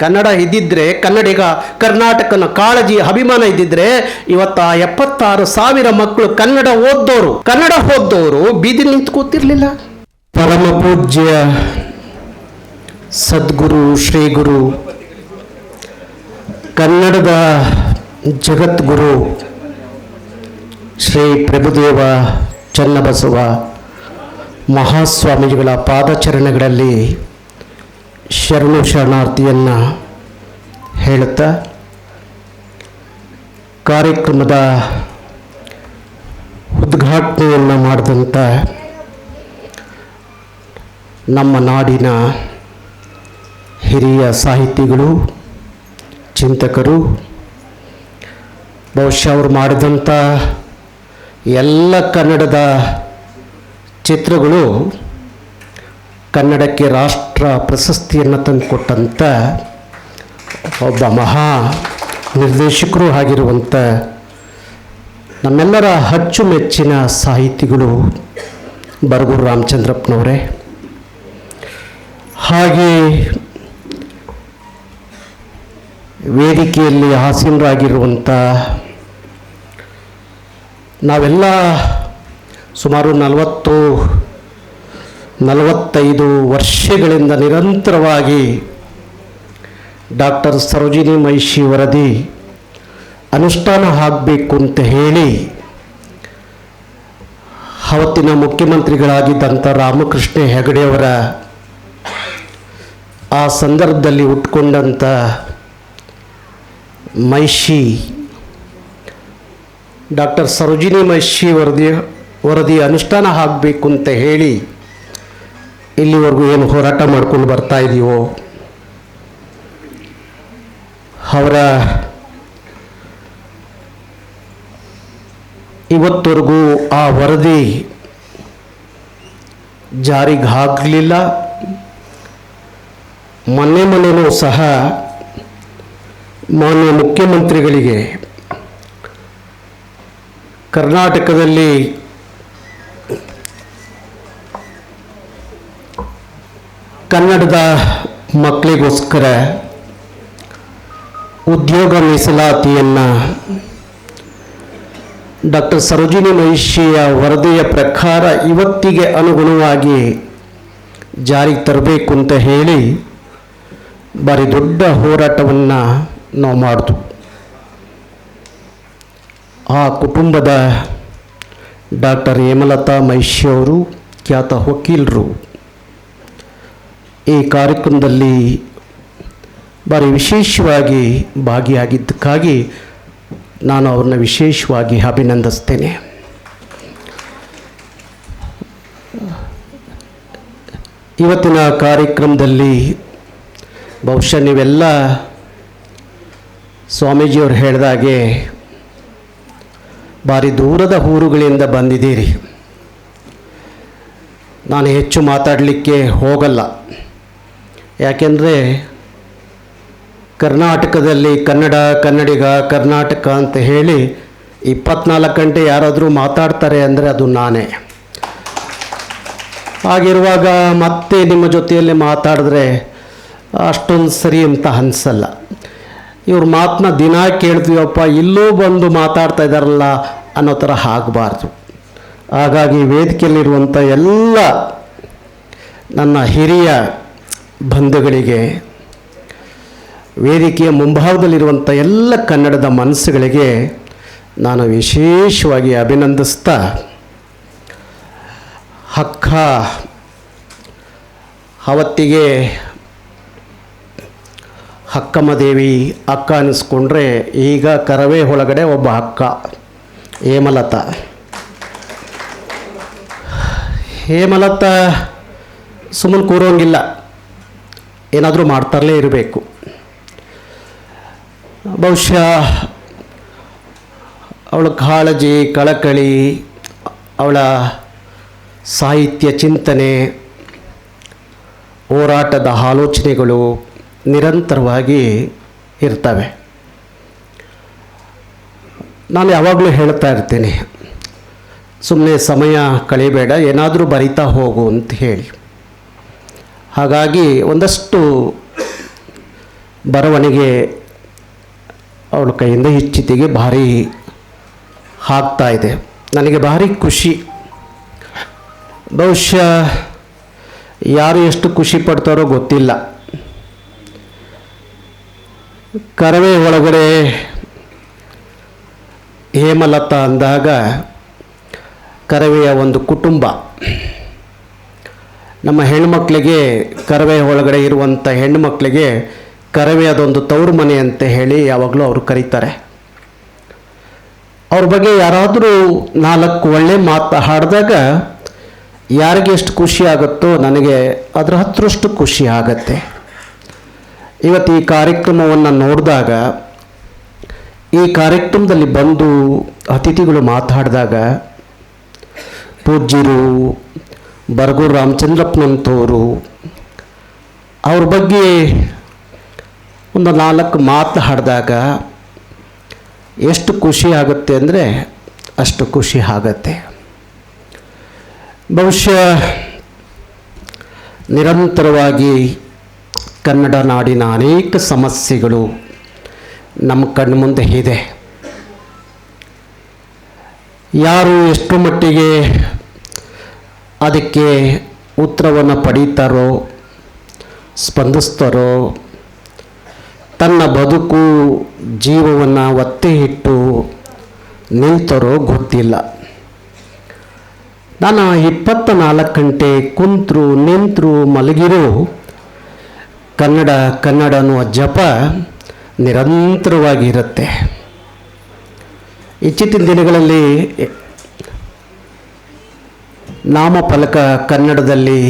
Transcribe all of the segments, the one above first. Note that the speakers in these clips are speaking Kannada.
ಕನ್ನಡ ಇದ್ದಿದ್ರೆ ಕನ್ನಡಿಗ ಕರ್ನಾಟಕನ ಕಾಳಜಿ ಅಭಿಮಾನ ಇದ್ದಿದ್ರೆ ಇವತ್ತ ಎಪ್ಪತ್ತಾರು ಸಾವಿರ ಮಕ್ಕಳು ಕನ್ನಡ ಓದ್ದವರು ಕನ್ನಡ ಓದ್ದವರು ಬೀದಿ ನಿಂತು ಕೂತಿರ್ಲಿಲ್ಲ. ಪರಮ ಪೂಜ್ಯ ಸದ್ಗುರು, ಶ್ರೀಗುರು, ಕನ್ನಡದ ಜಗದ್ಗುರು ಶ್ರೀ ಪ್ರಭುದೇವ ಚನ್ನಬಸವ ಮಹಾಸ್ವಾಮೀಜಿಗಳ ಪಾದಚರಣೆಗಳಲ್ಲಿ ಶರಣು ಶರಣಾರ್ಥಿಯನ್ನು ಹೇಳುತ್ತಾ ಕಾರ್ಯಕ್ರಮದ ಉದ್ಘಾಟನೆಯನ್ನು ಮಾಡಿದಂಥ ನಮ್ಮ ನಾಡಿನ ಹಿರಿಯ ಸಾಹಿತಿಗಳು, ಚಿಂತಕರು, ಬಹುಶಃ ಅವರು ಮಾಡಿದಂಥ ಎಲ್ಲ ಕನ್ನಡದ ಚಿತ್ರಗಳು ಕನ್ನಡಕ್ಕೆ ರಾಷ್ಟ್ರ ಪ್ರಶಸ್ತಿಯನ್ನು ತಂದುಕೊಟ್ಟಂಥ ಒಬ್ಬ ಮಹಾ ನಿರ್ದೇಶಕರು ಆಗಿರುವಂಥ ನಮ್ಮೆಲ್ಲರ ಅಚ್ಚುಮೆಚ್ಚಿನ ಸಾಹಿತಿಗಳು ಬರಗೂರು ರಾಮಚಂದ್ರಪ್ಪನವರೇ. ಹಾಗೆ ವೇದಿಕೆಯಲ್ಲಿ ಆಸೀನರಾಗಿರುವಂಥ ನಾವೆಲ್ಲ ಸುಮಾರು ನಲವತ್ತು ನಲವತ್ತೈದು ವರ್ಷಗಳಿಂದ ನಿರಂತರವಾಗಿ ಡಾಕ್ಟರ್ ಸರೋಜಿನಿ ಮಹಿಷಿ ವರದಿ ಅನುಷ್ಠಾನ ಆಗಬೇಕು ಅಂತ ಹೇಳಿ ಅವತ್ತಿನ ಮುಖ್ಯಮಂತ್ರಿಗಳಾಗಿದ್ದಂಥ ರಾಮಕೃಷ್ಣ ಹೆಗಡೆಯವರ ಆ ಸಂದರ್ಭದಲ್ಲಿ ಉಟ್ಕೊಂಡಂಥ ಮಹಿಷಿ ಡಾಕ್ಟರ್ ಸರೋಜಿನಿ ಮಹಿಷಿ ವರದಿ ವರದಿ ಅನುಷ್ಠಾನ ಆಗಬೇಕು ಅಂತ ಹೇಳಿ ಇಲ್ಲಿವರೆಗೂ ಏನು ಹೋರಾಟ ಮಾಡ್ಕೊಂಡು ಬರ್ತಾ ಇದೀವೋ? ಅವರ ಇವತ್ತವರೆಗೂ ಆ ವರದಿ ಜಾರಿಗಾಗಲಿಲ್ಲ. ಮೊನ್ನೆ ಮೊನ್ನೆನೂ ಸಹ ಮಾನ್ಯ ಮುಖ್ಯಮಂತ್ರಿಗಳಿಗೆ ಕರ್ನಾಟಕದಲ್ಲಿ ಕನ್ನಡದ ಮಕ್ಕಳಿಗೋಸ್ಕರ ಉದ್ಯೋಗ ಮೀಸಲಾತಿಯನ್ನು ಡಾಕ್ಟರ್ ಸರೋಜಿನಿ ಮಹಿಷಿಯ ವರದಿಯ ಪ್ರಕಾರ ಇವತ್ತಿಗೆ ಅನುಗುಣವಾಗಿ ಜಾರಿಗೆ ತರಬೇಕು ಅಂತ ಹೇಳಿ ಭಾರಿ ದೊಡ್ಡ ಹೋರಾಟವನ್ನು ನಾವು ಮಾಡಿದ್ವು ಆ ಕುಟುಂಬದ ಡಾಕ್ಟರ್ ಹೇಮಲತಾ ಮಹಿಷಿಯವರು, ಖ್ಯಾತ ವಕೀಲರು ಈ ಕಾರ್ಯಕ್ರಮದಲ್ಲಿ ಭಾರಿ ವಿಶೇಷವಾಗಿ ಭಾಗಿಯಾಗಿದ್ದಕ್ಕಾಗಿ ನಾನು ಅವ್ರನ್ನ ವಿಶೇಷವಾಗಿ ಅಭಿನಂದಿಸ್ತೇನೆ. ಇವತ್ತಿನ ಕಾರ್ಯಕ್ರಮದಲ್ಲಿ ಬಹುಶಃ ನೀವೆಲ್ಲ ಸ್ವಾಮೀಜಿಯವರು ಹೇಳಿದಾಗೆ ಭಾರಿ ದೂರದ ಊರುಗಳಿಂದ ಬಂದಿದ್ದೀರಿ. ನಾನು ಹೆಚ್ಚು ಮಾತಾಡಲಿಕ್ಕೆ ಹೋಗಲ್ಲ. ಯಾಕೆಂದರೆ ಕರ್ನಾಟಕದಲ್ಲಿ ಕನ್ನಡ, ಕನ್ನಡಿಗ, ಕರ್ನಾಟಕ ಅಂತ ಹೇಳಿ ಇಪ್ಪತ್ನಾಲ್ಕು ಗಂಟೆ ಯಾರಾದರೂ ಮಾತಾಡ್ತಾರೆ ಅಂದರೆ ಅದು ನಾನೇ. ಹಾಗಿರುವಾಗ ಮತ್ತೆ ನಿಮ್ಮ ಜೊತೆಯಲ್ಲಿ ಮಾತಾಡಿದ್ರೆ ಅಷ್ಟೊಂದು ಸರಿ ಅಂತ ಅನಿಸಲ್ಲ. ಇವ್ರ ಮಾತನ್ನ ದಿನ ಕೇಳ್ತೀವಪ್ಪ ಇಲ್ಲೂ ಬಂದು ಮಾತಾಡ್ತಾ ಇದ್ದಾರಲ್ಲ ಅನ್ನೋ ಥರ ಆಗಬಾರ್ದು. ಹಾಗಾಗಿ ವೇದಿಕೆಯಲ್ಲಿರುವಂಥ ಎಲ್ಲ ನನ್ನ ಹಿರಿಯ ಬಂಧುಗಳಿಗೆ, ವೇದಿಕೆಯ ಮುಂಭಾಗದಲ್ಲಿರುವಂಥ ಎಲ್ಲ ಕನ್ನಡದ ಮನಸ್ಸುಗಳಿಗೆ ನಾನು ವಿಶೇಷವಾಗಿ ಅಭಿನಂದಿಸ್ತಾ ಹಕ್ಕ ಅವತ್ತಿಗೆ ಅಕ್ಕಮ್ಮ ದೇವಿ ಅಕ್ಕ ಅನ್ನಿಸ್ಕೊಂಡ್ರೆ ಈಗ ಕರವೇ ಒಳಗಡೆ ಒಬ್ಬ ಅಕ್ಕ, ಹೇಮಲತಾ. ಹೇಮಲತಾ ಸುಮ್ಮನೆ ಕೂರೋಂಗಿಲ್ಲ. ಏನಾದರೂ ಮಾಡ್ತಾರಲೇ ಇರಬೇಕು. ಬಹುಶಃ ಅವಳ ಕಾಳಜಿ, ಕಳಕಳಿ, ಅವಳ ಸಾಹಿತ್ಯ ಚಿಂತನೆ, ಹೋರಾಟದ ಆಲೋಚನೆಗಳು ನಿರಂತರವಾಗಿ ಇರ್ತವೆ. ನಾನು ಯಾವಾಗಲೂ ಹೇಳ್ತಾ ಇರ್ತೀನಿ ಸುಮ್ಮನೆ ಸಮಯ ಕಳಿಬೇಡ, ಏನಾದರೂ ಬರಿತಾ ಹೋಗು ಅಂತ ಹೇಳಿ. ಹಾಗಾಗಿ ಒಂದಷ್ಟು ಬರವಣಿಗೆ ಅವಳ ಕೈಯಿಂದ ಇಚ್ಛಿತಿಗೆ ಭಾರಿ ಆಗ್ತಾ ಇದೆ. ನನಗೆ ಭಾರಿ ಖುಷಿ. ಬಹುಶಃ ಯಾರು ಎಷ್ಟು ಖುಷಿ ಪಡ್ತಾರೋ ಗೊತ್ತಿಲ್ಲ. ಕರವೇ ಒಳಗಡೆ ಹೇಮಲತಾ ಅಂದಾಗ ಕರವೆಯ ಒಂದು ಕುಟುಂಬ. ನಮ್ಮ ಹೆಣ್ಮಕ್ಳಿಗೆ ಕರವೆ ಒಳಗಡೆ ಇರುವಂಥ ಹೆಣ್ಮಕ್ಳಿಗೆ ಕರವೆ ಅದೊಂದು ತವರು ಮನೆ ಅಂತ ಹೇಳಿ ಯಾವಾಗಲೂ ಅವರು ಕರೀತಾರೆ. ಅವ್ರ ಬಗ್ಗೆ ಯಾರಾದರೂ ನಾಲ್ಕು ಒಳ್ಳೆ ಮಾತು ಹಾಡಿದಾಗ ಯಾರಿಗೆ ಎಷ್ಟು ಖುಷಿ ಆಗುತ್ತೋ ನನಗೆ ಅದರ ಹತ್ತರಷ್ಟು ಖುಷಿ ಆಗತ್ತೆ. ಇವತ್ತು ಈ ಕಾರ್ಯಕ್ರಮವನ್ನು ನೋಡಿದಾಗ, ಈ ಕಾರ್ಯಕ್ರಮದಲ್ಲಿ ಬಂದು ಅತಿಥಿಗಳು ಮಾತಾಡಿದಾಗ, ಪೂಜ್ಯರು ಬರಗೂರು ರಾಮಚಂದ್ರಪ್ಪನಂಥವರು, ಅವ್ರ ಬಗ್ಗೆ ಒಂದು ನಾಲ್ಕು ಮಾತು ಹಾಡಿದಾಗ ಎಷ್ಟು ಖುಷಿ ಆಗುತ್ತೆ ಅಂದರೆ ಅಷ್ಟು ಖುಷಿ ಆಗತ್ತೆ. ಬಹುಶಃ ನಿರಂತರವಾಗಿ ಕನ್ನಡ ನಾಡಿನ ಅನೇಕ ಸಮಸ್ಯೆಗಳು ನಮ್ಮ ಕಣ್ಣು ಮುಂದೆ ಇದೆ. ಯಾರು ಎಷ್ಟು ಮಟ್ಟಿಗೆ ಅದಕ್ಕೆ ಉತ್ತರವನ್ನು ಪಡೀತಾರೋ, ಸ್ಪಂದಿಸ್ತಾರೋ, ತನ್ನ ಬದುಕು, ಜೀವವನ್ನು ಒತ್ತೆ ಇಟ್ಟು ನಿಲ್ತಾರೋ ಗೊತ್ತಿಲ್ಲ. ನಾನು ಇಪ್ಪತ್ತ ನಾಲ್ಕು ಗಂಟೆ ಕುಂತರು ನಿಂತರು ಮಲಗಿರೋ ಕನ್ನಡ ಕನ್ನಡ ಅನ್ನುವ ಜಪ ನಿರಂತರವಾಗಿರುತ್ತೆ. ಇತ್ತೀಚಿನ ದಿನಗಳಲ್ಲಿ ನಾಮಫಲಕ ಕನ್ನಡದಲ್ಲಿ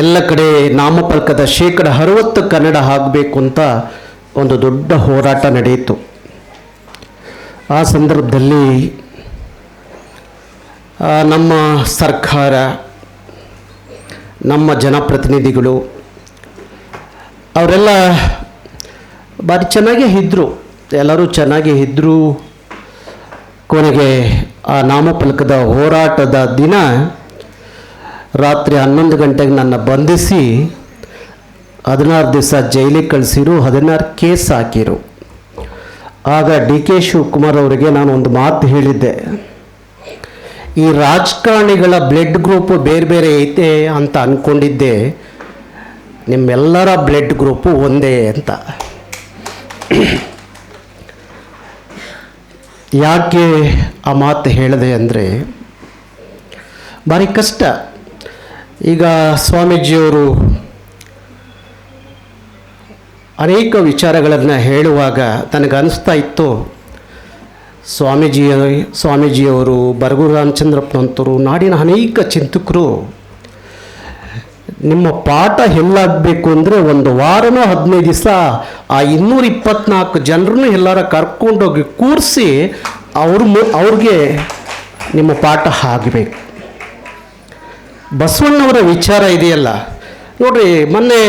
ಎಲ್ಲ ಕಡೆ ನಾಮಫಲಕದ ಶೇಕಡ ಅರವತ್ತು ಕನ್ನಡ ಆಗಬೇಕು ಅಂತ ಒಂದು ದೊಡ್ಡ ಹೋರಾಟ ನಡೆಯಿತು. ಆ ಸಂದರ್ಭದಲ್ಲಿ ನಮ್ಮ ಸರ್ಕಾರ, ನಮ್ಮ ಜನಪ್ರತಿನಿಧಿಗಳು, ಅವರೆಲ್ಲ ಭಾರಿ ಚೆನ್ನಾಗೇ ಇದ್ದರು ಎಲ್ಲರೂ ಚೆನ್ನಾಗೇ ಇದ್ದರು ಕೊನೆಗೆ ಆ ನಾಮಫಲಕದ ಹೋರಾಟದ ದಿನ ರಾತ್ರಿ ಹನ್ನೊಂದು ಗಂಟೆಗೆ ನನ್ನ ಬಂಧಿಸಿ ಹದಿನಾರು ದಿವಸ ಜೈಲಿಗೆ ಕಳಿಸಿರು, ಹದಿನಾರು ಕೇಸ್ ಹಾಕಿರು. ಆಗ ಡಿ ಕೆ ಶಿವಕುಮಾರ್ ಅವರಿಗೆ ನಾನು ಒಂದು ಮಾತು ಹೇಳಿದ್ದೆ. ಈ ರಾಜಕಾರಣಿಗಳ ಬ್ಲಡ್ ಗ್ರೂಪ್ ಬೇರೆ ಬೇರೆ ಐತೆ ಅಂತ ಅಂದ್ಕೊಂಡಿದ್ದೆ ನಿಮ್ಮೆಲ್ಲರ ಬ್ಲಡ್ ಗ್ರೂಪು ಒಂದೇ ಅಂತ. ಯಾಕೆ ಆ ಮಾತು ಹೇಳಿದೆ ಅಂದರೆ ಭಾರಿ ಕಷ್ಟ. ಈಗ ಸ್ವಾಮೀಜಿಯವರು ಅನೇಕ ವಿಚಾರಗಳನ್ನು ಹೇಳುವಾಗ ನನಗೆ ಅನಿಸ್ತಾ ಇತ್ತು. ಸ್ವಾಮೀಜಿ ಸ್ವಾಮೀಜಿಯವರು ಬರಗೂರು ರಾಮಚಂದ್ರಪ್ಪನಂತರು ನಾಡಿನ ಅನೇಕ ಚಿಂತಕರು ನಿಮ್ಮ ಪಾಠ ಎಲ್ಲಾಗಬೇಕು ಅಂದರೆ ಒಂದು ವಾರನೋ ಹದಿನೈದು ದಿವಸ ಆ ಇನ್ನೂರ ಇಪ್ಪತ್ನಾಲ್ಕು ಜನರನ್ನು ಎಲ್ಲರ ಕರ್ಕೊಂಡೋಗಿ ಕೂರಿಸಿ ಅವ್ರ ಅವ್ರಿಗೆ ನಿಮ್ಮ ಪಾಠ ಆಗಬೇಕು. ಬಸವಣ್ಣವರ ವಿಚಾರ ಇದೆಯಲ್ಲ? ನೋಡ್ರಿ, ಮೊನ್ನೆ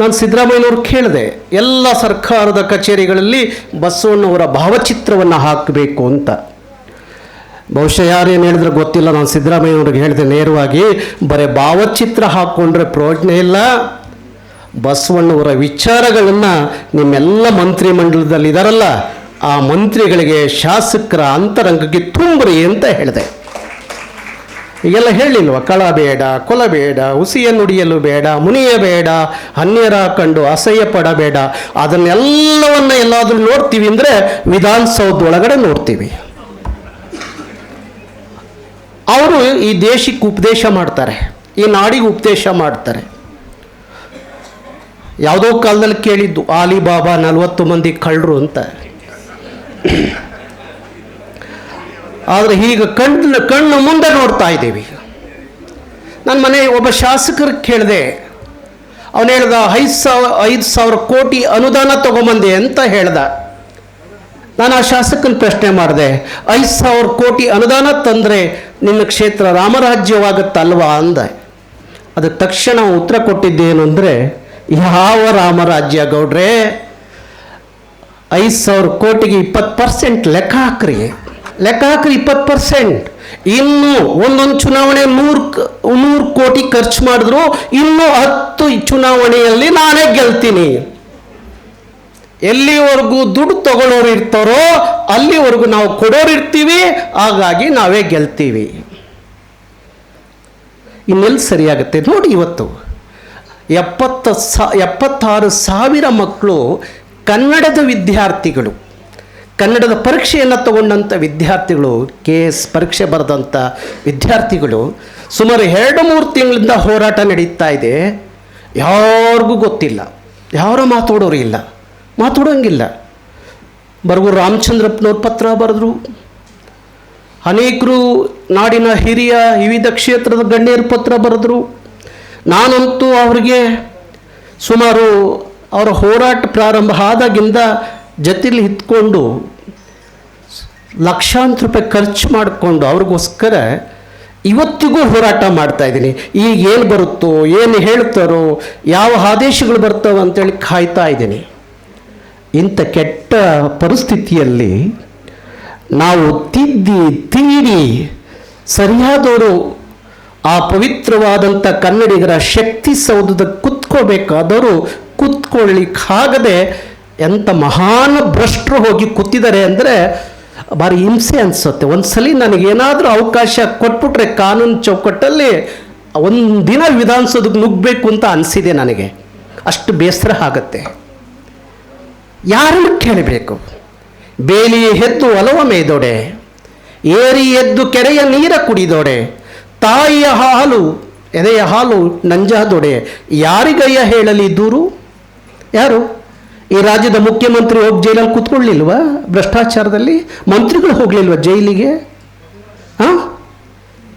ನಾನು ಸಿದ್ದರಾಮಯ್ಯನವ್ರು ಕೇಳಿದೆ, ಎಲ್ಲ ಸರ್ಕಾರದ ಕಚೇರಿಗಳಲ್ಲಿ ಬಸವಣ್ಣವರ ಭಾವಚಿತ್ರವನ್ನು ಹಾಕಬೇಕು ಅಂತ. ಬಹುಶಃ ಯಾರೇನು ಹೇಳಿದ್ರೆ ಗೊತ್ತಿಲ್ಲ. ನಾನು ಸಿದ್ದರಾಮಯ್ಯವ್ರಿಗೆ ಹೇಳಿದೆ ನೇರವಾಗಿ. ಬರೀ ಭಾವಚಿತ್ರ ಹಾಕ್ಕೊಂಡ್ರೆ ಪ್ರಯೋಜನ ಇಲ್ಲ. ಬಸವಣ್ಣವರ ವಿಚಾರಗಳನ್ನು ನಿಮ್ಮೆಲ್ಲ ಮಂತ್ರಿಮಂಡಲದಲ್ಲಿ ಇದಾರಲ್ಲ, ಆ ಮಂತ್ರಿಗಳಿಗೆ ಶಾಸಕರ ಅಂತರಂಗಕ್ಕೆ ತುಂಬ್ರಿ ಅಂತ ಹೇಳಿದೆ. ಈಗೆಲ್ಲ ಹೇಳಿಲ್ವ? ಕಳ ಬೇಡ, ಕೊಲ ಬೇಡ ಹುಸಿಯ ನುಡಿಯಲು ಬೇಡ, ಮುನಿಯ ಬೇಡ, ಅನ್ಯರ ಕಂಡು ಅಸಹ್ಯ ಪಡಬೇಡ. ಅದನ್ನೆಲ್ಲವನ್ನ ಎಲ್ಲಾದರೂ ನೋಡ್ತೀವಿ ಅಂದರೆ ವಿಧಾನಸೌಧ ಒಳಗಡೆ ನೋಡ್ತೀವಿ. ಅವರು ಈ ದೇಶಕ್ಕೆ ಉಪದೇಶ ಮಾಡ್ತಾರೆ, ಈ ನಾಡಿಗೆ ಉಪದೇಶ ಮಾಡ್ತಾರೆ. ಯಾವುದೋ ಕಾಲದಲ್ಲಿ ಕೇಳಿದ್ದು ಆಲಿಬಾಬಾ ನಲವತ್ತು ಮಂದಿ ಕಳ್ಳರು ಅಂತ. ಆದರೆ ಈಗ ಕಣ್ಣು ಕಣ್ಣು ಮುಂದೆ ನೋಡ್ತಾ ಇದ್ದೀವಿ ನನ್ನ ಮನೆ ಒಬ್ಬ ಶಾಸಕರು ಕೇಳಿದೆ, ಅವನು ಹೇಳ್ದ, ಐದು ಸಾವಿರ ಐದು ಸಾವಿರ ಕೋಟಿ ಅನುದಾನ ತಗೊಂಬಂದೆ ಅಂತ ಹೇಳ್ದ. ನಾನು ಆ ಶಾಸಕನ ಪ್ರಶ್ನೆ ಮಾಡಿದೆ, ಐದು ಸಾವಿರ ಕೋಟಿ ಅನುದಾನ ತಂದರೆ ನಿಮ್ಮ ಕ್ಷೇತ್ರ ರಾಮರಾಜ್ಯವಾಗುತ್ತಲ್ವಾ ಅಂದೆ. ಅದಕ್ಕೆ ತಕ್ಷಣ ಉತ್ತರ ಕೊಟ್ಟಿದ್ದೇನು ಅಂದರೆ, ಯಾವ ರಾಮರಾಜ್ಯ ಗೌಡ್ರೆ, ಐದು ಸಾವಿರ ಕೋಟಿಗೆ ಇಪ್ಪತ್ತು ಪರ್ಸೆಂಟ್ ಲೆಕ್ಕ ಹಾಕ್ರಿ. ಲೆಕ್ಕ ಹಾಕ್ರಿ ಇಪ್ಪತ್ತು ಪರ್ಸೆಂಟ್. ಇನ್ನೂ ಒಂದೊಂದು ಚುನಾವಣೆ ನೂರು ನೂರು ಕೋಟಿ ಖರ್ಚು ಮಾಡಿದ್ರು, ಇನ್ನೂ ಹತ್ತು ಚುನಾವಣೆಯಲ್ಲಿ ನಾನೇ ಗೆಲ್ತೀನಿ. ಎಲ್ಲಿವರೆಗೂ ದುಡ್ಡು ತಗೊಳ್ಳೋರು ಇರ್ತಾರೋ ಅಲ್ಲಿವರೆಗೂ ನಾವು ಕೊಡೋರು ಇರ್ತೀವಿ, ಹಾಗಾಗಿ ನಾವೇ ಗೆಲ್ತೀವಿ. ಇನ್ನೆಲ್ಲಿ ಸರಿಯಾಗುತ್ತೆ? ನೋಡಿ ಇವತ್ತು. ಎಪ್ಪತ್ತ ಸಾ, ಎಪ್ಪತ್ತಾರು ಸಾವಿರ ಮಕ್ಕಳು ಕನ್ನಡದ ವಿದ್ಯಾರ್ಥಿಗಳು, ಕನ್ನಡದ ಪರೀಕ್ಷೆಯನ್ನು ತಗೊಂಡಂಥ ವಿದ್ಯಾರ್ಥಿಗಳು ಕೆ ಎಸ್ ಪರೀಕ್ಷೆ ಬರೆದಂಥ ವಿದ್ಯಾರ್ಥಿಗಳು, ಸುಮಾರು ಎರಡು ಮೂರು ತಿಂಗಳಿಂದ ಹೋರಾಟ ನಡೀತಾ ಇದೆ. ಯಾರಿಗೂ ಗೊತ್ತಿಲ್ಲ. ಯಾರು ಮಾತಾಡೋರು ಇಲ್ಲ. ಮಾತಾಡೋಂಗಿಲ್ಲ ಬರಗು ರಾಮಚಂದ್ರಪ್ಪನವ್ರ ಪತ್ರ ಬರೆದ್ರು. ಅನೇಕರು ನಾಡಿನ ಹಿರಿಯ ವಿವಿಧ ಕ್ಷೇತ್ರದ ಗಣ್ಯರ ಪತ್ರ ಬರೆದ್ರು. ನಾನಂತೂ ಅವರಿಗೆ ಸುಮಾರು ಅವರ ಹೋರಾಟ ಪ್ರಾರಂಭ ಆದಾಗಿಂದ ಜತೆಲಿ ಇದ್ಕೊಂಡು ಲಕ್ಷಾಂತರ ರೂಪಾಯಿ ಖರ್ಚು ಮಾಡಿಕೊಂಡು ಅವ್ರಿಗೋಸ್ಕರ ಇವತ್ತಿಗೂ ಹೋರಾಟ ಮಾಡ್ತಾ ಇದ್ದೀನಿ. ಈಗ ಏನು ಬರುತ್ತೋ, ಏನು ಹೇಳ್ತಾರೋ, ಯಾವ ಆದೇಶಗಳು ಬರ್ತಾವೆ ಅಂತೇಳಿ ಕಾಯ್ತಾ ಇದ್ದೀನಿ. ಇಂಥ ಕೆಟ್ಟ ಪರಿಸ್ಥಿತಿಯಲ್ಲಿ ನಾವು ತಿದ್ದಿ, ತೀಡಿ, ಸರಿಯಾದವರು ಆ ಪವಿತ್ರವಾದಂಥ ಕನ್ನಡಿಗರ ಶಕ್ತಿ ಸೌಧದ ಕುತ್ಕೋಬೇಕಾದವರು ಕುತ್ಕೊಳ್ಳಿಕ್ಕಾಗದೆ ಎಂಥ ಮಹಾನ್ ಭ್ರಷ್ಟರು ಹೋಗಿ ಕೂತಿದ್ದಾರೆ ಅಂದರೆ ಭಾರಿ ಹಿಂಸೆ ಅನಿಸುತ್ತೆ. ಒಂದ್ಸಲಿ ನನಗೇನಾದರೂ ಅವಕಾಶ ಕೊಟ್ಬಿಟ್ರೆ ಕಾನೂನು ಚೌಕಟ್ಟಲ್ಲಿ ಒಂದು ದಿನ ವಿಧಾನಸೌಧಕ್ಕೆ ನುಗ್ಗಬೇಕು ಅಂತ ಅನಿಸಿದೆ ನನಗೆ. ಅಷ್ಟು ಬೇಸರ ಆಗುತ್ತೆ. ಯಾರನ್ನು ಕೇಳಬೇಕು? ಬೇಲಿ ಹೆದ್ದು ಒಲವ ಮೇದೊಡೆ ಏರಿ ಎದ್ದು ಕೆರೆಯ ನೀರ ಕುಡಿದೊಡೆ, ತಾಯಿಯ ಹಾಲು, ಎದೆಯ ಹಾಲು ನಂಜಾದೊಡೆ, ಯಾರಿಗಯ್ಯ ಹೇಳಲಿ ದೂರು? ಯಾರು? ಈ ರಾಜ್ಯದ ಮುಖ್ಯಮಂತ್ರಿ ಹೋಗಿ ಜೈಲಲ್ಲಿ ಕೂತ್ಕೊಳ್ಳಿಲ್ವಾ? ಭ್ರಷ್ಟಾಚಾರದಲ್ಲಿ ಮಂತ್ರಿಗಳು ಹೋಗಲಿಲ್ವ ಜೈಲಿಗೆ? ಹಾಂ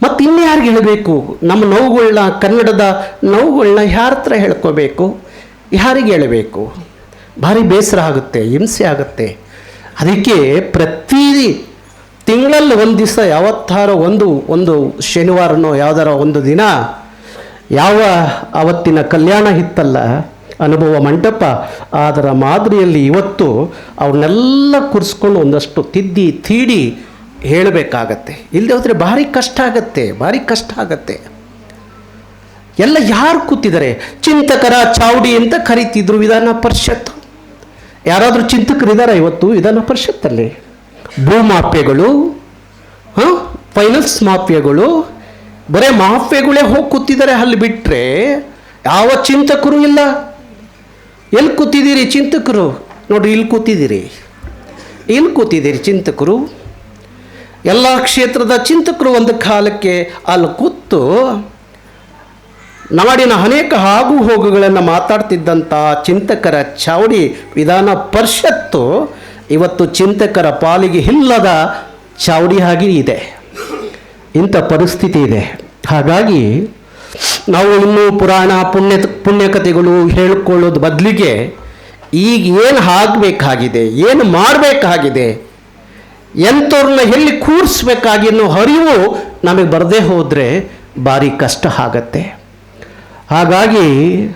ಮತ್ತು ಇನ್ಯಾರಿಗೆ ಹೇಳಬೇಕು? ನಮ್ಮ ನೋವುಗಳನ್ನ ಕನ್ನಡದ ನೋವುಗಳನ್ನ ಯಾರ ಹತ್ರ ಹೇಳ್ಕೋಬೇಕು? ಯಾರಿಗೆ ಹೇಳಬೇಕು? ಭಾರಿ ಬೇಸರ ಆಗುತ್ತೆ, ಹಿಂಸೆ ಆಗುತ್ತೆ. ಅದಕ್ಕೆ ಪ್ರತಿ ತಿಂಗಳಲ್ಲಿ ಒಂದು ದಿವಸ ಯಾವತ್ತಾರ ಒಂದು ಒಂದು ಶನಿವಾರನೋ ಯಾವ್ದಾರ ಒಂದು ದಿನ ಯಾವ ಅವತ್ತಿನ ಕಲ್ಯಾಣ ಇತ್ತಲ್ಲ ಅನುಭವ ಮಂಟಪ, ಅದರ ಮಾದರಿಯಲ್ಲಿ ಇವತ್ತು ಅವ್ರನ್ನೆಲ್ಲ ಕುರಿಸ್ಕೊಂಡು ಒಂದಷ್ಟು ತಿದ್ದಿ, ತೀಡಿ ಹೇಳಬೇಕಾಗತ್ತೆ. ಇಲ್ಲದೆ ಹೋದರೆ ಭಾರಿ ಕಷ್ಟ ಆಗತ್ತೆ, ಭಾರಿ ಕಷ್ಟ ಆಗತ್ತೆ. ಎಲ್ಲ ಯಾರು ಕೂತಿದ್ದಾರೆ? ಚಿಂತಕರ ಚಾವಡಿ ಅಂತ ಕರಿತಿದ್ರು ವಿಧಾನ ಪರಿಷತ್ ಯಾರಾದರೂ ಚಿಂತಕರಿದ್ದಾರೆ ಇವತ್ತು? ವಿಧಾನ ಪರಿಷತ್ತಲ್ಲಿ. ಭೂಮಾಫ್ಯಗಳು ಹಾಂ? ಫೈನಲ್ಸ್ ಮಾಫಿಯಾಗಳು ಬರೇ ಮಾಫಿಯಾಗಳೇ ಹೋಗಿ ಕೂತಿದ್ದಾರೆ ಅಲ್ಲಿ ಬಿಟ್ಟರೆ ಯಾವ ಚಿಂತಕರು ಇಲ್ಲ. ಎಲ್ಲಿ ಕೂತಿದ್ದೀರಿ ಚಿಂತಕರು? ನೋಡಿರಿ ಇಲ್ಲಿ ಕೂತಿದ್ದೀರಿ ಇಲ್ಲಿ ಕೂತಿದ್ದೀರಿ ಚಿಂತಕರು. ಎಲ್ಲ ಕ್ಷೇತ್ರದ ಚಿಂತಕರು ಒಂದು ಕಾಲಕ್ಕೆ ಅಲ್ಲಿ ಕೂತು ನಾಡಿನ ಅನೇಕ ಆಗು ಹೋಗುಗಳನ್ನು ಮಾತಾಡ್ತಿದ್ದಂಥ ಚಿಂತಕರ ಚಾವಡಿ ವಿಧಾನ ಪರಿಷತ್ತು ಇವತ್ತು ಚಿಂತಕರ ಪಾಲಿಗೆ ಇಲ್ಲದ ಚಾವಡಿ ಆಗಿ ಇದೆ. ಇಂಥ ಪರಿಸ್ಥಿತಿ ಇದೆ. ಹಾಗಾಗಿ ನಾವು ಇನ್ನೂ ಪುರಾಣ ಪುಣ್ಯ ಪುಣ್ಯಕಥೆಗಳು ಹೇಳಿಕೊಳ್ಳೋದು ಬದಲಿಗೆ ಈಗ ಏನು ಆಗಬೇಕಾಗಿದೆ, ಏನು ಮಾಡಬೇಕಾಗಿದೆ, ಎಂಥವ್ರನ್ನ ಎಲ್ಲಿ ಕೂರಿಸ್ಬೇಕಾಗಿ ಅನ್ನೋ ಅರಿವು ನಮಗೆ ಬರದೇ ಹೋದರೆ ಭಾರಿ ಕಷ್ಟ ಆಗತ್ತೆ. ಹಾಗಾಗಿ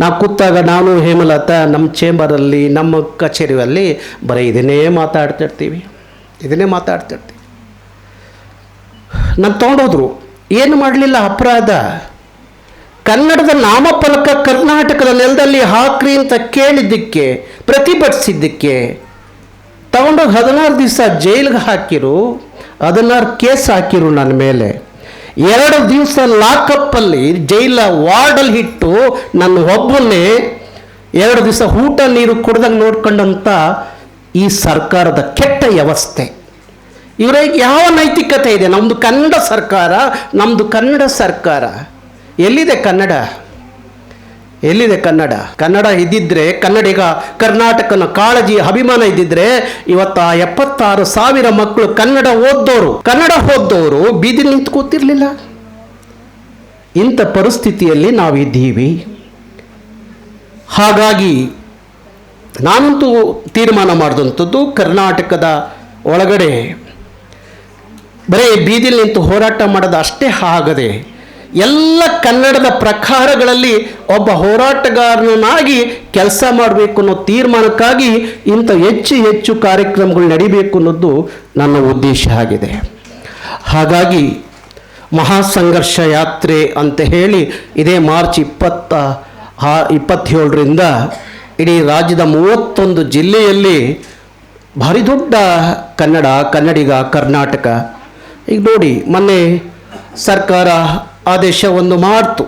ನಾವು ಕೂತಾಗ ನಾನು, ಹೇಮಲತಾ, ನಮ್ಮ ಚೇಂಬರಲ್ಲಿ ನಮ್ಮ ಕಚೇರಿಯಲ್ಲಿ ಬರೀ ಇದನ್ನೇ ಮಾತಾಡ್ತಿರ್ತೀವಿ. ಇದನ್ನೇ ಮಾತಾಡ್ತಿರ್ತೀವಿ. ನಾನು ತೊಗೊಂಡೋದ್ರು, ಏನು ಮಾಡಲಿಲ್ಲ ಅಪರಾಧ? ಕನ್ನಡದ ನಾಮಫಲಕ ಕರ್ನಾಟಕದ ನೆಲದಲ್ಲಿ ಹಾಕ್ರಿ ಅಂತ ಕೇಳಿದ್ದಕ್ಕೆ, ಪ್ರತಿಭಟಿಸಿದ್ದಕ್ಕೆ, ತಗೊಂಡೋಗಿ ಹದಿನಾರು ದಿವಸ ಜೈಲಿಗೆ ಹಾಕಿರು, ಹದಿನಾರು ಕೇಸ್ ಹಾಕಿರು ನನ್ನ ಮೇಲೆ. ಎರಡು ದಿವಸ ಲಾಕಪ್ಪಲ್ಲಿ ಜೈಲ ವಾರ್ಡಲ್ಲಿ ಇಟ್ಟು ನನ್ನ ಒಬ್ಬನೇ ಎರಡು ದಿವಸ ಊಟ ನೀರು ಕುಡ್ದಂಗೆ ನೋಡ್ಕೊಂಡಂಥ ಈ ಸರ್ಕಾರದ ಕೆಟ್ಟ ವ್ಯವಸ್ಥೆ. ಇವರಿಗೆ ಯಾವ ನೈತಿಕತೆ ಇದೆ? ನಮ್ಮದು ಕನ್ನಡ ಸರ್ಕಾರ ನಮ್ಮದು ಕನ್ನಡ ಸರ್ಕಾರ. ಎಲ್ಲಿದೆ ಕನ್ನಡ? ಎಲ್ಲಿದೆ ಕನ್ನಡ? ಕನ್ನಡ ಇದ್ದಿದ್ರೆ ಕನ್ನಡಿಗ ಕರ್ನಾಟಕನ ಕಾಳಜಿ, ಅಭಿಮಾನ ಇದ್ದಿದ್ರೆ ಇವತ್ತು ಎಪ್ಪತ್ತಾರು ಸಾವಿರ ಮಕ್ಕಳು ಕನ್ನಡ ಓದ್ದವರು ಕನ್ನಡ ಓದ್ದವರು ಬೀದಿ ನಿಂತು ಕೂತಿರ್ಲಿಲ್ಲ. ಇಂಥ ಪರಿಸ್ಥಿತಿಯಲ್ಲಿ ನಾವಿದ್ದೀವಿ ಹಾಗಾಗಿ ನಾನಂತೂ ತೀರ್ಮಾನ ಮಾಡಿದಂಥದ್ದು ಕರ್ನಾಟಕದ ಒಳಗಡೆ ಬರೀ ಬೀದಿಲಿ ನಿಂತು ಹೋರಾಟ ಮಾಡೋದು ಅಷ್ಟೇ ಆಗದೆ ಎಲ್ಲ ಕನ್ನಡದ ಪ್ರಕಾರಗಳಲ್ಲಿ ಒಬ್ಬ ಹೋರಾಟಗಾರನಾಗಿ ಕೆಲಸ ಮಾಡಬೇಕು ಅನ್ನೋ ತೀರ್ಮಾನಕ್ಕಾಗಿ ಇಂಥ ಹೆಚ್ಚು ಹೆಚ್ಚು ಕಾರ್ಯಕ್ರಮಗಳು ನಡಿಬೇಕು ಅನ್ನೋದು ನನ್ನ ಉದ್ದೇಶ ಆಗಿದೆ. ಹಾಗಾಗಿ ಮಹಾಸಂಘರ್ಷ ಯಾತ್ರೆ ಅಂತ ಹೇಳಿ ಇದೇ ಮಾರ್ಚ್ ಇಪ್ಪತ್ತ, ಆ, ಇಪ್ಪತ್ತೇಳರಿಂದ ಇಡೀ ರಾಜ್ಯದ ಮೂವತ್ತೊಂದು ಜಿಲ್ಲೆಯಲ್ಲಿ ಭಾರಿ ದೊಡ್ಡ ಕನ್ನಡ, ಕನ್ನಡಿಗ, ಕರ್ನಾಟಕ. ಈಗ ನೋಡಿ, ಮೊನ್ನೆ ಸರ್ಕಾರ ಆದೇಶ ಒಂದು ಮಾಡ್ತು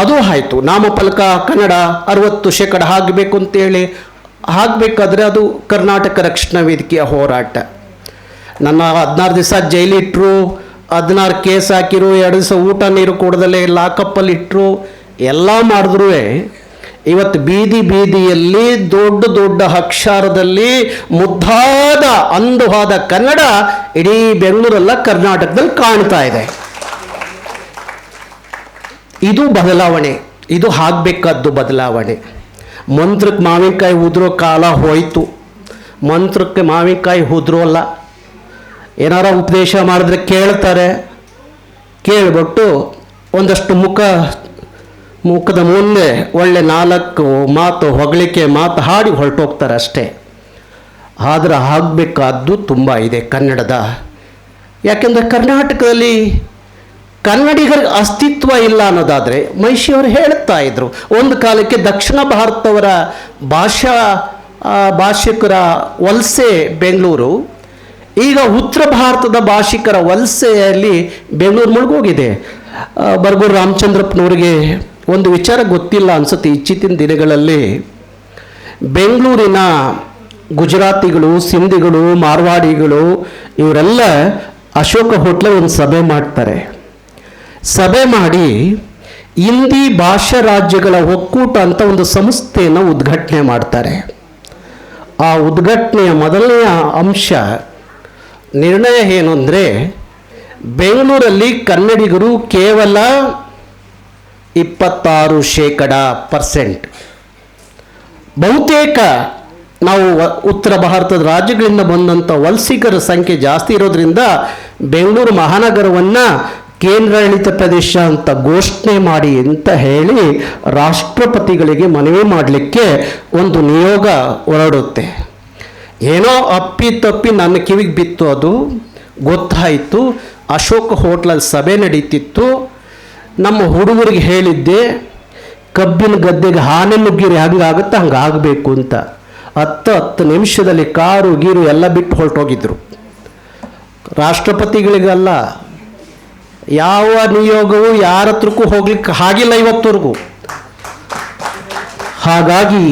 ಅದು ಆಯಿತು. ನಾಮಫಲಕ ಕನ್ನಡ ಅರವತ್ತು ಶೇಕಡ ಆಗಬೇಕು ಅಂತೇಳಿ. ಆಗಬೇಕಾದ್ರೆ ಅದು ಕರ್ನಾಟಕ ರಕ್ಷಣಾ ವೇದಿಕೆಯ ಹೋರಾಟ. ನನ್ನ ಹದಿನಾರು ದಿವಸ ಜೈಲಿಟ್ಟರು ಹದಿನಾರು ಕೇಸ್ ಹಾಕಿರು. ಎರಡು ದಿವಸ ಊಟ ನೀರು ಕೊಡದಲ್ಲೇ ಲಾಕಪ್ಪಲ್ಲಿ ಇಟ್ಟರು ಎಲ್ಲ ಮಾಡಿದ್ರು ಇವತ್ತು ಬೀದಿ ಬೀದಿಯಲ್ಲಿ ದೊಡ್ಡ ದೊಡ್ಡ ಅಕ್ಷರದಲ್ಲಿ ಮುದ್ದಾದ ಅಂದವಾದ ಕನ್ನಡ ಇಡೀ ಬೆಂಗಳೂರಲ್ಲ ಕರ್ನಾಟಕದಲ್ಲಿ ಕಾಣ್ತಾ ಇದೆ. ಇದು ಬದಲಾವಣೆ, ಇದು ಆಗಬೇಕಾದ್ದು ಬದಲಾವಣೆ. ಮಂತ್ರಕ್ಕೆ ಮಾವಿನಕಾಯಿ ಉದ್ರೋ ಕಾಲ ಹೋಯಿತು. ಮಂತ್ರಕ್ಕೆ ಮಾವಿನಕಾಯಿ ಉದ್ರೋಲ್ಲ. ಏನಾರ ಉಪದೇಶ ಮಾಡಿದ್ರೆ ಕೇಳ್ತಾರೆ. ಕೇಳಿಬಿಟ್ಟು ಒಂದಷ್ಟು ಮುಖ, ಮುಖದ ಮುಂದೆ ಒಳ್ಳೆ ನಾಲ್ಕು ಮಾತು, ಹೊಗಳಿಕೆ ಮಾತು ಹಾಡಿ ಹೊರಟೋಗ್ತಾರೆ ಅಷ್ಟೇ. ಆದರೆ ಆಗಬೇಕಾದ್ದು ತುಂಬ ಇದೆ ಕನ್ನಡದ. ಯಾಕೆಂದರೆ ಕರ್ನಾಟಕದಲ್ಲಿ ಕನ್ನಡಿಗರಿಗೆ ಅಸ್ತಿತ್ವ ಇಲ್ಲ ಅನ್ನೋದಾದರೆ ಮಹಿಷಿಯವರು ಹೇಳ್ತಾ ಇದ್ರು. ಒಂದು ಕಾಲಕ್ಕೆ ದಕ್ಷಿಣ ಭಾರತದವರ ಭಾಷಾ ಭಾಷಿಕರ ವಲಸೆ ಬೆಂಗಳೂರು, ಈಗ ಉತ್ತರ ಭಾರತದ ಭಾಷಿಕರ ವಲಸೆಯಲ್ಲಿ ಬೆಂಗಳೂರು ಮುಳುಗೋಗಿದೆ. ಬರ್ಗೂರು ರಾಮಚಂದ್ರಪ್ಪನವ್ರಿಗೆ ಒಂದು ವಿಚಾರ ಗೊತ್ತಿಲ್ಲ ಅನ್ಸುತ್ತೆ ಇಚ್ಚಿತ್ತಿನ ದಿನಗಳಲ್ಲಿ. ಬೆಂಗಳೂರಿನ ಗುಜರಾತಿಗಳು, ಸಿಂಧಿಗಳು, ಮಾರ್ವಾಡಿಗಳು, ಇವರೆಲ್ಲ ಅಶೋಕ ಹೋಟ್ಲ ಒಂದು ಸಭೆ ಮಾಡ್ತಾರೆ. ಸಭೆ ಮಾಡಿ ಹಿಂದಿ ಭಾಷಾ ರಾಜ್ಯಗಳ ಒಕ್ಕೂಟ ಅಂತ ಒಂದು ಸಂಸ್ಥೆಯನ್ನು ಉದ್ಘಾಟನೆ ಮಾಡ್ತಾರೆ. ಆ ಉದ್ಘಾಟನೆಯ ಮೊದಲನೆಯ ಅಂಶ ನಿರ್ಣಯ ಏನು ಅಂದರೆ ಬೆಂಗಳೂರಲ್ಲಿ ಕನ್ನಡಿಗರು ಕೇವಲ ಇಪ್ಪತ್ತಾರು ಶೇಕಡ ಪರ್ಸೆಂಟ್. ಬಹುತೇಕ ನಾವು ಉತ್ತರ ಭಾರತದ ರಾಜ್ಯಗಳಿಂದ ಬಂದಂಥ ವಲಸಿಗರ ಸಂಖ್ಯೆ ಜಾಸ್ತಿ ಇರೋದ್ರಿಂದ ಬೆಂಗಳೂರು ಮಹಾನಗರವನ್ನು ಕೇಂದ್ರಾಡಳಿತ ಪ್ರದೇಶ ಅಂತ ಘೋಷಣೆ ಮಾಡಿ ಅಂತ ಹೇಳಿ ರಾಷ್ಟ್ರಪತಿಗಳಿಗೆ ಮನವಿ ಮಾಡಲಿಕ್ಕೆ ಒಂದು ನಿಯೋಗ ಹೊರಡುತ್ತೆ. ಏನೋ ಅಪ್ಪಿ ತಪ್ಪಿ ನನ್ನ ಕಿವಿಗೆ ಬಿತ್ತು ಅದು. ಗೊತ್ತಾಯಿತು. ಅಶೋಕ್ ಹೋಟ್ಲಲ್ಲಿ ಸಭೆ ನಡೀತಿತ್ತು. ನಮ್ಮ ಹುಡುಗರಿಗೆ ಹೇಳಿದ್ದೆ, ಕಬ್ಬಿನ ಗದ್ದೆಗೆ ಹಾನೆ ನುಗ್ಗಿರಿ ಹಂಗಾಗುತ್ತೆ ಹಂಗೆ ಆಗಬೇಕು ಅಂತ. ಹತ್ತು ಹತ್ತು ನಿಮಿಷದಲ್ಲಿ ಕಾರು, ಗೀರು ಎಲ್ಲ ಬಿಟ್ಟು ಹೊರಟೋಗಿದ್ರು. ರಾಷ್ಟ್ರಪತಿಗಳಿಗಲ್ಲ ಯಾವ ನಿಯೋಗವು ಯಾರ ಹತ್ರಕ್ಕೂ ಹೋಗ್ಲಿಕ್ಕೆ ಆಗಿಲ್ಲ ಇವತ್ತವರೆಗೂ. ಹಾಗಾಗಿ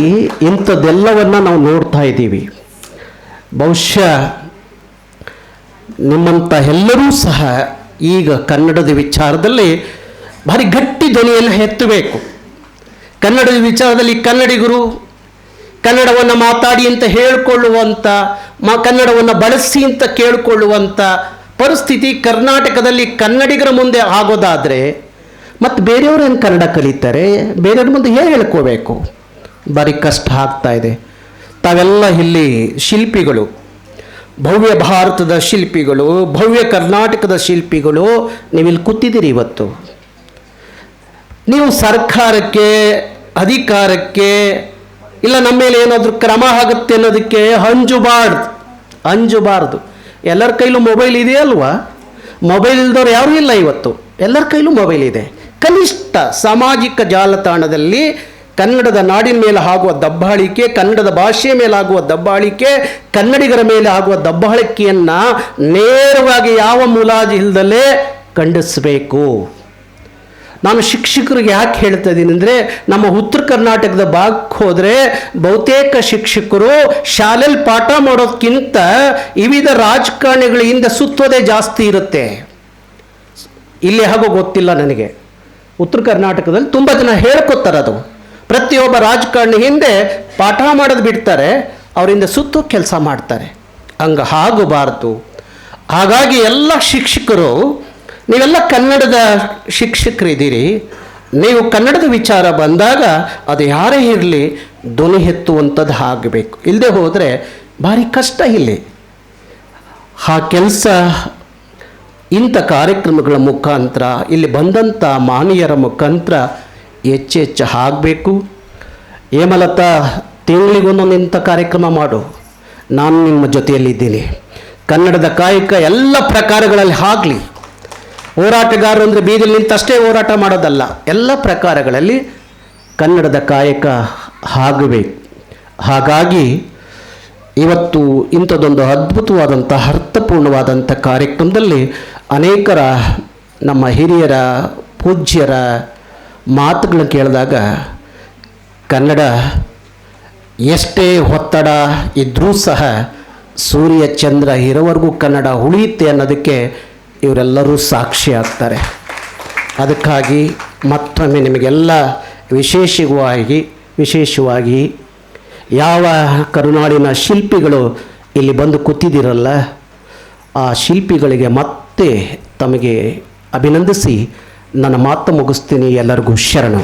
ಇಂಥದ್ದೆಲ್ಲವನ್ನು ನಾವು ನೋಡ್ತಾ ಇದ್ದೀವಿ. ಬಹುಶಃ ನಿಮ್ಮಂಥ ಎಲ್ಲರೂ ಸಹ ಈಗ ಕನ್ನಡದ ವಿಚಾರದಲ್ಲಿ ಭಾರಿ ಗಟ್ಟಿ ಧ್ವನಿಯನ್ನು ಎತ್ತಬೇಕು. ಕನ್ನಡದ ವಿಚಾರದಲ್ಲಿ ಕನ್ನಡಿಗರು ಕನ್ನಡವನ್ನು ಮಾತಾಡಿ ಅಂತ ಹೇಳಿಕೊಳ್ಳುವಂಥ ಮ, ಕನ್ನಡವನ್ನು ಬಳಸಿ ಅಂತ ಕೇಳಿಕೊಳ್ಳುವಂಥ ಪರಿಸ್ಥಿತಿ ಕರ್ನಾಟಕದಲ್ಲಿ ಕನ್ನಡಿಗರ ಮುಂದೆ ಆಗೋದಾದರೆ ಮತ್ತು ಏನು ಕನ್ನಡ ಕಲಿತಾರೆ, ಬೇರೆಯವ್ರ ಮುಂದೆ ಹೇಗೆ ಹೇಳ್ಕೋಬೇಕು? ಭಾರಿ ಕಷ್ಟ ಆಗ್ತಾ ಇದೆ. ತಾವೆಲ್ಲ ಇಲ್ಲಿ ಶಿಲ್ಪಿಗಳು. ಭವ್ಯ ಭಾರತದ ಶಿಲ್ಪಿಗಳು, ಭವ್ಯ ಕರ್ನಾಟಕದ ಶಿಲ್ಪಿಗಳು, ನೀವಿಲ್ಲಿ ಕೂತಿದ್ದೀರಿ ಇವತ್ತು. ನೀವು ಸರ್ಕಾರಕ್ಕೆ, ಅಧಿಕಾರಕ್ಕೆ, ಇಲ್ಲ ನಮ್ಮ ಮೇಲೆ ಏನಾದರೂ ಕ್ರಮ ಆಗುತ್ತೆ ಅನ್ನೋದಕ್ಕೆ ಹಂಜುಬಾರ್ದು ಹಂಜುಬಾರ್ದು ಎಲ್ಲರ ಕೈಲೂ ಮೊಬೈಲ್ ಇದೆಯಲ್ವಾ ಮೊಬೈಲ್ ಇಲ್ದವ್ರು ಯಾರೂ ಇಲ್ಲ ಇವತ್ತು. ಎಲ್ಲರ ಕೈಲೂ ಮೊಬೈಲ್ ಇದೆ. ಕನಿಷ್ಠ ಸಾಮಾಜಿಕ ಜಾಲತಾಣದಲ್ಲಿ ಕನ್ನಡದ ನಾಡಿನ ಮೇಲೆ ಆಗುವ ದಬ್ಬಾಳಿಕೆ, ಕನ್ನಡದ ಭಾಷೆಯ ಮೇಲೆ ಆಗುವ ದಬ್ಬಾಳಿಕೆ, ಕನ್ನಡಿಗರ ಮೇಲೆ ಆಗುವ ದಬ್ಬಾಳಿಕೆಯನ್ನು ನೇರವಾಗಿ ಯಾವ ಮುಲಾಜಿ ಇಲ್ಲದಲ್ಲೇ ಖಂಡಿಸಬೇಕು. ನಾನು ಶಿಕ್ಷಕರಿಗೆ ಯಾಕೆ ಹೇಳ್ತಾ ಇದ್ದೀನಿ ಅಂದರೆ, ನಮ್ಮ ಉತ್ತರ ಕರ್ನಾಟಕದ ಭಾಗಕ್ಕೆ ಹೋದರೆ ಬಹುತೇಕ ಶಿಕ್ಷಕರು ಶಾಲೆಯಲ್ಲಿ ಪಾಠ ಮಾಡೋದಕ್ಕಿಂತ ವಿವಿಧ ರಾಜಕಾರಣಿಗಳ ಹಿಂದೆ ಸುತ್ತೋದೇ ಜಾಸ್ತಿ ಇರುತ್ತೆ. ಇಲ್ಲಿ ಹಾಗೋ ಗೊತ್ತಿಲ್ಲ ನನಗೆ. ಉತ್ತರ ಕರ್ನಾಟಕದಲ್ಲಿ ತುಂಬ ಜನ ಹೇಳ್ಕೊತಾರೆ ಅದು. ಪ್ರತಿಯೊಬ್ಬ ರಾಜಕಾರಣಿ ಹಿಂದೆ ಪಾಠ ಮಾಡೋದು ಬಿಡ್ತಾರೆ ಅವರಿಂದ ಸುತ್ತು ಕೆಲಸ ಮಾಡ್ತಾರೆ. ಹಂಗೆ ಆಗಬಾರ್ದು ಹಾಗಾಗಿ ಎಲ್ಲ ಶಿಕ್ಷಕರು ನೀವೆಲ್ಲ ಕನ್ನಡದ ಶಿಕ್ಷಕರಿದ್ದೀರಿ. ನೀವು ಕನ್ನಡದ ವಿಚಾರ ಬಂದಾಗ ಅದು ಯಾರೇ ಇರಲಿ ಧ್ವನಿ ಎತ್ತುವಂಥದ್ದು ಆಗಬೇಕು. ಇಲ್ಲದೆ ಹೋದರೆ ಭಾರಿ ಕಷ್ಟ ಇಲ್ಲಿ. ಆ ಕೆಲಸ ಇಂಥ ಕಾರ್ಯಕ್ರಮಗಳ ಮುಖಾಂತರ, ಇಲ್ಲಿ ಬಂದಂಥ ಮಾನೀಯರ ಮುಖಾಂತರ ಹೆಚ್ಚು ಹೆಚ್ಚು ಆಗಬೇಕು. ಹೇಮಲತಾ ತಿಂಗಳಿಗೊಂದೊಂದು ಇಂಥ ಕಾರ್ಯಕ್ರಮ ಮಾಡು. ನಾನು ನಿಮ್ಮ ಜೊತೆಯಲ್ಲಿದ್ದೀನಿ. ಕನ್ನಡದ ಕಾಯಕ ಎಲ್ಲ ಪ್ರಕಾರಗಳಲ್ಲಿ ಆಗಲಿ. ಹೋರಾಟಗಾರರು ಅಂದರೆ ಬೀದಿಲಿ ನಿಂತಷ್ಟೇ ಹೋರಾಟ ಮಾಡೋದಲ್ಲ, ಎಲ್ಲ ಪ್ರಕಾರಗಳಲ್ಲಿ ಕನ್ನಡದ ಕಾಯಕ ಆಗಬೇಕು ಹಾಗಾಗಿ ಇವತ್ತು ಇಂಥದ್ದೊಂದು ಅದ್ಭುತವಾದಂಥ ಅರ್ಥಪೂರ್ಣವಾದಂಥ ಕಾರ್ಯಕ್ರಮದಲ್ಲಿ ಅನೇಕರ ನಮ್ಮ ಹಿರಿಯರ, ಪೂಜ್ಯರ ಮಾತುಗಳನ್ನು ಕೇಳಿದಾಗ ಕನ್ನಡ ಎಷ್ಟೇ ಒತ್ತಡ ಇದ್ದರೂ ಸಹ ಸೂರ್ಯ ಚಂದ್ರ ಇರೋವರೆಗೂ ಕನ್ನಡ ಉಳಿಯುತ್ತೆ ಅನ್ನೋದಕ್ಕೆ ಇವರೆಲ್ಲರೂ ಸಾಕ್ಷಿ ಆಗ್ತಾರೆ. ಅದಕ್ಕಾಗಿ ಮತ್ತೊಮ್ಮೆ ನಿಮಗೆಲ್ಲ ವಿಶೇಷವಾಗಿ ವಿಶೇಷವಾಗಿ ಯಾವ ಕರುನಾಡಿನ ಶಿಲ್ಪಿಗಳು ಇಲ್ಲಿ ಬಂದು ಕೂತಿದ್ದೀರಲ್ಲ, ಆ ಶಿಲ್ಪಿಗಳಿಗೆ ಮತ್ತೆ ತಮಗೆ ಅಭಿನಂದಿಸಿ ನನ್ನ ಮಾತು ಮುಗಿಸ್ತೀನಿ ಎಲ್ಲರಿಗೂ ಶರಣು.